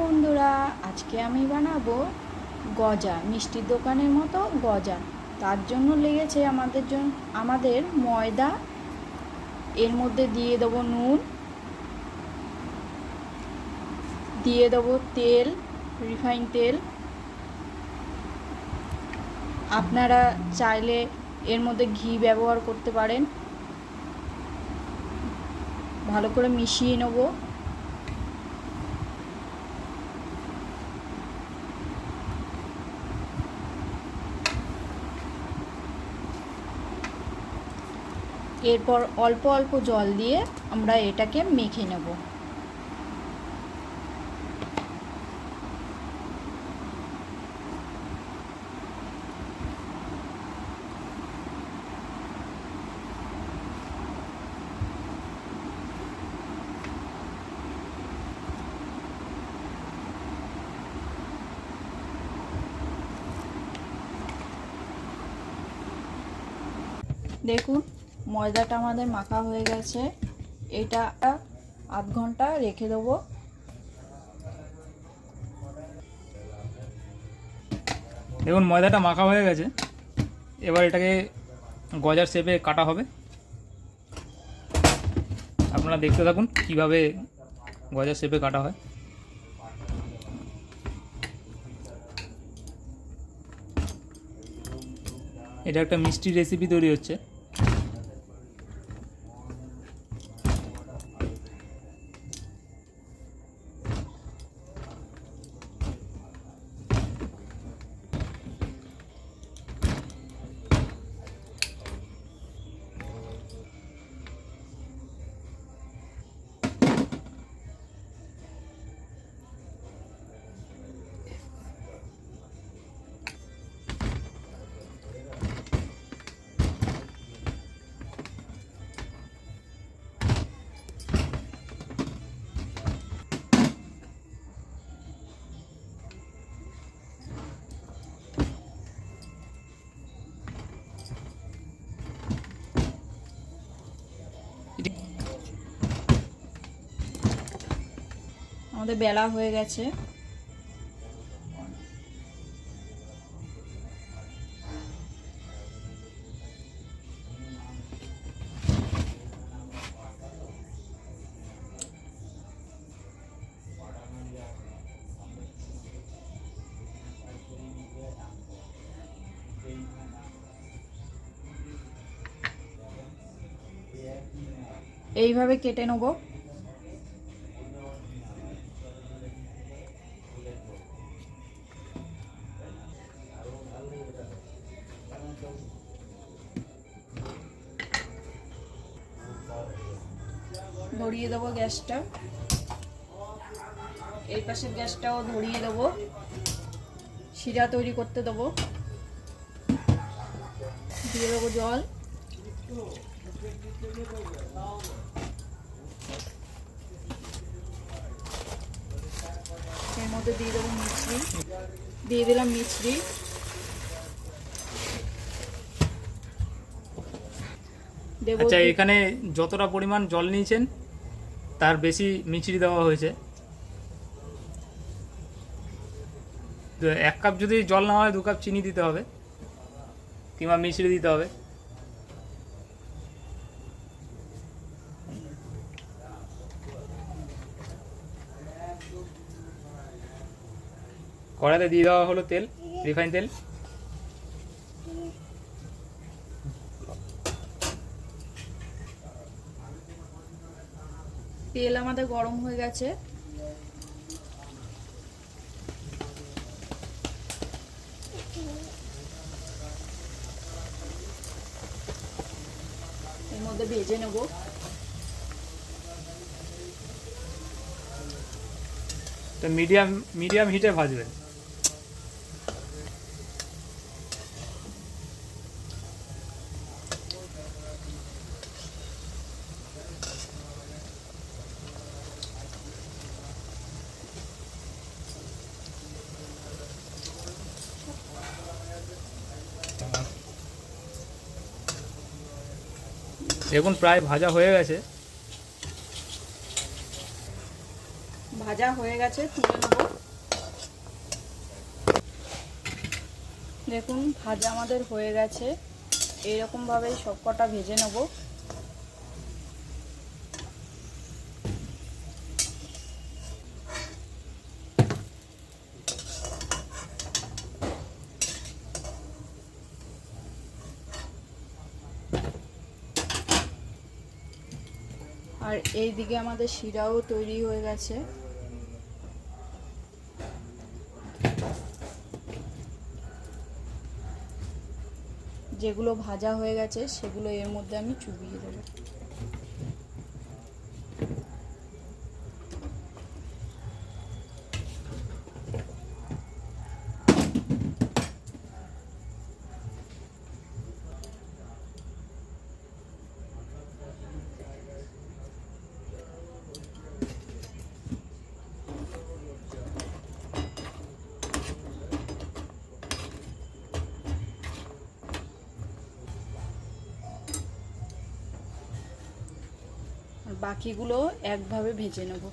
বন্ধুরা, আজকে আমি বানাবো গজা, মিষ্টির দোকানের মতো গজা। তার জন্য লেগেছে আমাদের জন্য আমাদের ময়দা। এর মধ্যে দিয়ে দেবো নুন, দিয়ে দেবো তেল, রিফাইন তেল। আপনারা চাইলে এর মধ্যে ঘি ব্যবহার করতে পারেন। ভালো করে মিশিয়ে নেব। এরপর অল্প অল্প জল দিয়ে আমরা এটাকে মেখে নেব। দেখুন ময়দাটা আমাদের মাখা হয়ে গেছে। এটা আধ ঘণ্টা রেখে দেবো। দেখুন, ময়দাটা মাখা হয়ে গেছে। এবার এটাকে গজার শেপে কাটা হবে। আপনারা দেখতে থাকুন কীভাবে গজার শেপে কাটা হয়। এটা একটা মিষ্টি রেসিপি তৈরি হচ্ছে। আমাদের বেলা হয়ে গেছে। এইভাবে কেটে নেব। ধরিয়ে দেবো গ্যাসটা। এই পাশের গ্যাসটাও ধরিয়ে দেবো। শিরা তৈরি করতে দেবো। দিয়ে দেবো জল। এর মধ্যে দিয়ে দেবো মিছরি। দিয়ে দিলাম মিছরি। দেবো আচ্ছা এখানে যতটা পরিমাণ জল নিয়েছেন তার বেশি মিচড়ি দেওয়া হয়েছে। এক কাপ যদি জল না হয় দু কাপ চিনি দিতে হবে কিংবা মিচড়ি দিতে হবে। কড়াতে দিয়ে দেওয়া হলো তেল রিফাইন তেল। তেল আমাদের গরম হয়ে গেছে। এর মধ্যে ভেজে নেব। তো মিডিয়াম মিডিয়াম হিটে ভাজবেন? দেখুন, প্রায় ভাজা হয়ে গেছে। ভাজা হয়ে গেছে, তুলে নেব। দেখুন, ভাজা আমাদের হয়ে গেছে। এইরকমভাবেই সব কটা ভেজে নেব। আর এই দিকে আমাদের শিরাও তৈরি হয়ে গেছে। যেগুলো ভাজা হয়ে গেছে, সেগুলো এর মধ্যে আমি চুবিয়ে দেবো। বাকিগুলো একভাবে ভেজে নেব।